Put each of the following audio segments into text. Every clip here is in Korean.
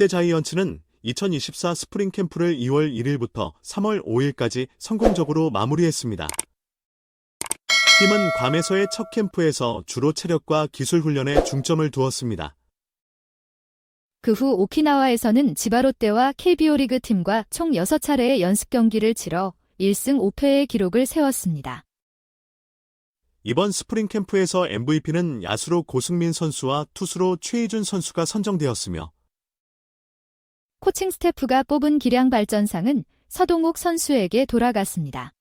롯데 자이언츠는 2024 스프링 캠프를 2월 1일부터 3월 5일까지 성공적으로 마무리했습니다. 팀은 괌에서의 첫 캠프에서 주로 체력과 기술 훈련에 중점을 두었습니다. 그 후 오키나와에서는 지바롯데와 KBO 리그 팀과 총 6차례의 연습 경기를 치러 1승 5패의 기록을 세웠습니다. 이번 스프링 캠프에서 MVP는 야수로 고승민 선수와 투수로 최희준 선수가 선정되었으며 코칭 스태프가 뽑은 기량 발전상은 서동욱 선수에게 돌아갔습니다.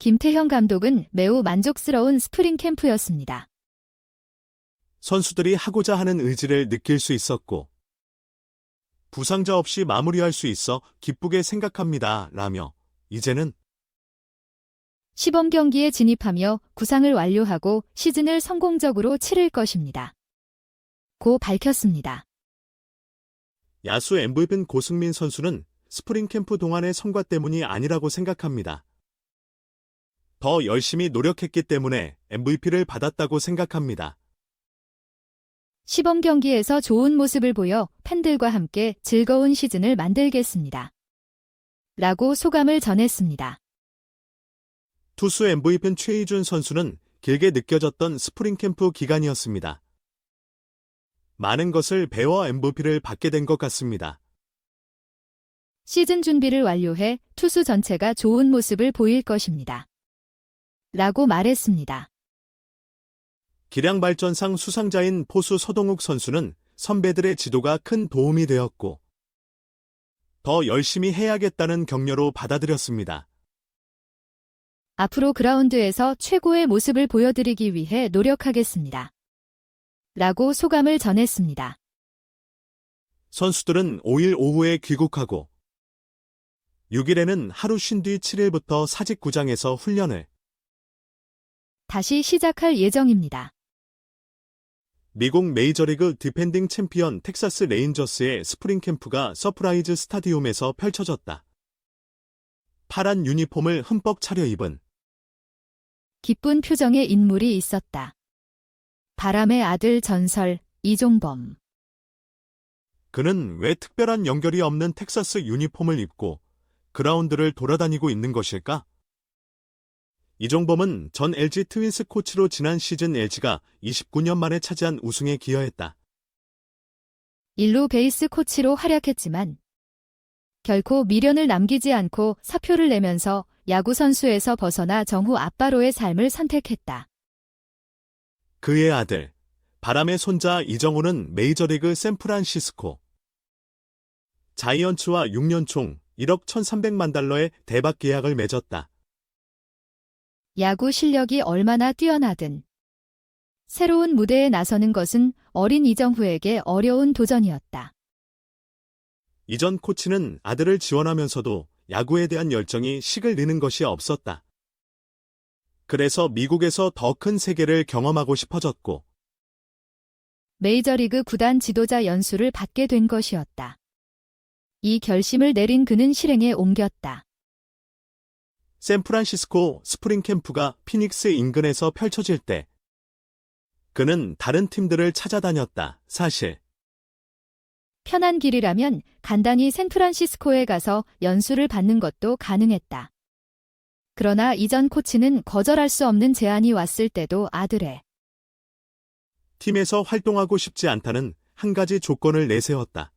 김태형 감독은 매우 만족스러운 스프링 캠프였습니다. 선수들이 하고자 하는 의지를 느낄 수 있었고 부상자 없이 마무리할 수 있어 기쁘게 생각합니다. 라며 이제는 시범 경기에 진입하며 구상을 완료하고 시즌을 성공적으로 치를 것입니다. 고 밝혔습니다. 야수 MVP인 고승민 선수는 스프링 캠프 동안의 성과 때문이 아니라고 생각합니다. 더 열심히 노력했기 때문에 MVP를 받았다고 생각합니다. 시범 경기에서 좋은 모습을 보여 팬들과 함께 즐거운 시즌을 만들겠습니다. 라고 소감을 전했습니다. 투수 MVP인 최희준 선수는 길게 느껴졌던 스프링 캠프 기간이었습니다. 많은 것을 배워 MVP를 받게 된 것 같습니다. 시즌 준비를 완료해 투수 전체가 좋은 모습을 보일 것입니다. 라고 말했습니다. 기량 발전상 수상자인 포수 서동욱 선수는 선배들의 지도가 큰 도움이 되었고 더 열심히 해야겠다는 격려로 받아들였습니다. 앞으로 그라운드에서 최고의 모습을 보여드리기 위해 노력하겠습니다. 라고 소감을 전했습니다. 선수들은 5일 오후에 귀국하고 6일에는 하루 쉰 뒤 7일부터 사직구장에서 훈련을 다시 시작할 예정입니다. 미국 메이저리그 디펜딩 챔피언 텍사스 레인저스의 스프링 캠프가 서프라이즈 스타디움에서 펼쳐졌다. 파란 유니폼을 흠뻑 차려입은 기쁜 표정의 인물이 있었다. 바람의 아들 전설 이종범. 그는 왜 특별한 연결이 없는 텍사스 유니폼을 입고 그라운드를 돌아다니고 있는 것일까? 이종범은 전 LG 트윈스 코치로 지난 시즌 LG가 29년 만에 차지한 우승에 기여했다. 일루 베이스 코치로 활약했지만 결코 미련을 남기지 않고 사표를 내면서 야구 선수에서 벗어나 정후 아빠로의 삶을 선택했다. 그의 아들, 바람의 손자 이정우는 메이저리그 샌프란시스코 자이언츠와 6년 총 1억 1,300만 달러의 대박 계약을 맺었다. 야구 실력이 얼마나 뛰어나든 새로운 무대에 나서는 것은 어린 이정후에게 어려운 도전이었다. 이전 코치는 아들을 지원하면서도 야구에 대한 열정이 식을 내는 것이 없었다. 그래서 미국에서 더 큰 세계를 경험하고 싶어졌고 메이저리그 구단 지도자 연수를 받게 된 것이었다. 이 결심을 내린 그는 실행에 옮겼다. 샌프란시스코 스프링 캠프가 피닉스 인근에서 펼쳐질 때 그는 다른 팀들을 찾아다녔다. 사실 편한 길이라면 간단히 샌프란시스코에 가서 연수를 받는 것도 가능했다. 그러나 이전 코치는 거절할 수 없는 제안이 왔을 때도 아들의 팀에서 활동하고 싶지 않다는 한 가지 조건을 내세웠다.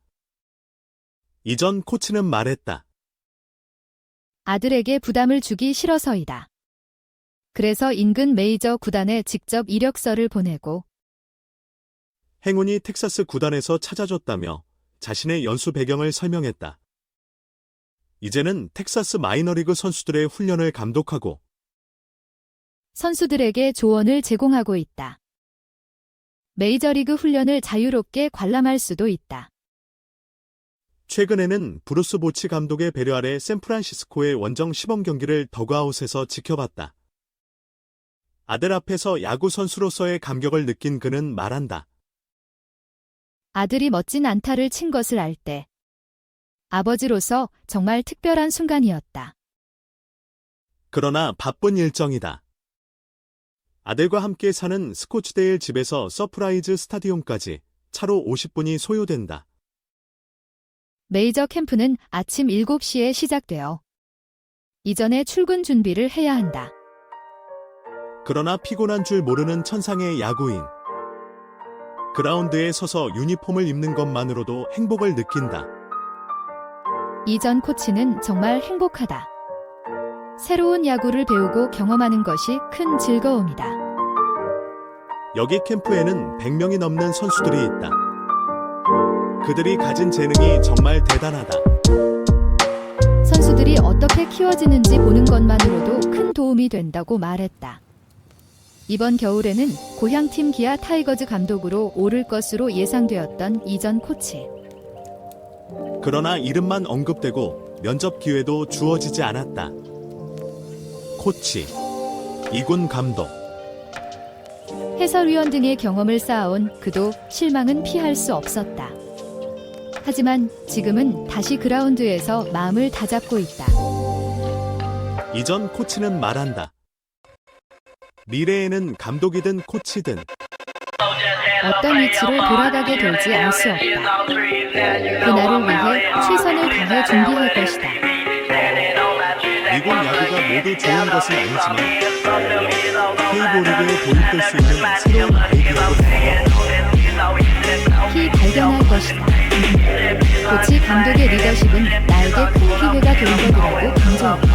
이전 코치는 말했다. 아들에게 부담을 주기 싫어서이다. 그래서 인근 메이저 구단에 직접 이력서를 보내고 행운이 텍사스 구단에서 찾아줬다며 자신의 연수 배경을 설명했다. 이제는 텍사스 마이너리그 선수들의 훈련을 감독하고 선수들에게 조언을 제공하고 있다. 메이저리그 훈련을 자유롭게 관람할 수도 있다. 최근에는 브루스 보치 감독의 배려 아래 샌프란시스코의 원정 시범 경기를 더그아웃에서 지켜봤다. 아들 앞에서 야구 선수로서의 감격을 느낀 그는 말한다. 아들이 멋진 안타를 친 것을 알 때 아버지로서 정말 특별한 순간이었다. 그러나 바쁜 일정이다. 아들과 함께 사는 스코츠데일 집에서 서프라이즈 스타디움까지 차로 50분이 소요된다. 메이저 캠프는 아침 7시에 시작되어 이전에 출근 준비를 해야 한다. 그러나 피곤한 줄 모르는 천상의 야구인. 그라운드에 서서 유니폼을 입는 것만으로도 행복을 느낀다. 이전 코치는 정말 행복하다. 새로운 야구를 배우고 경험하는 것이 큰 즐거움이다. 여기 캠프에는 100명이 넘는 선수들이 있다. 그들이 가진 재능이 정말 대단하다. 선수들이 어떻게 키워지는지 보는 것만으로도 큰 도움이 된다고 말했다. 이번 겨울에는 고향팀 기아 타이거즈 감독으로 오를 것으로 예상되었던 이전 코치. 그러나 이름만 언급되고 면접 기회도 주어지지 않았다. 코치, 이군 감독, 해설위원 등의 경험을 쌓아온 그도 실망은 피할 수 없었다. 하지만 지금은 다시 그라운드에서 마음을 다잡고 있다. 이전 코치는 말한다. 미래에는 감독이든 코치든 어떤 위치로 돌아가게 될지 알 수 없다. 그날을 위해 최선을 다해 준비할 것이다. 미국 야구가 모두 좋은 것은 아니지만 페이보리그에 도입될 수 있는 새로운 아이디어로 히 발견할 것이다. 코치 감독의 리더십은 나에게 큰 기회가 될 것이라고 강조한다.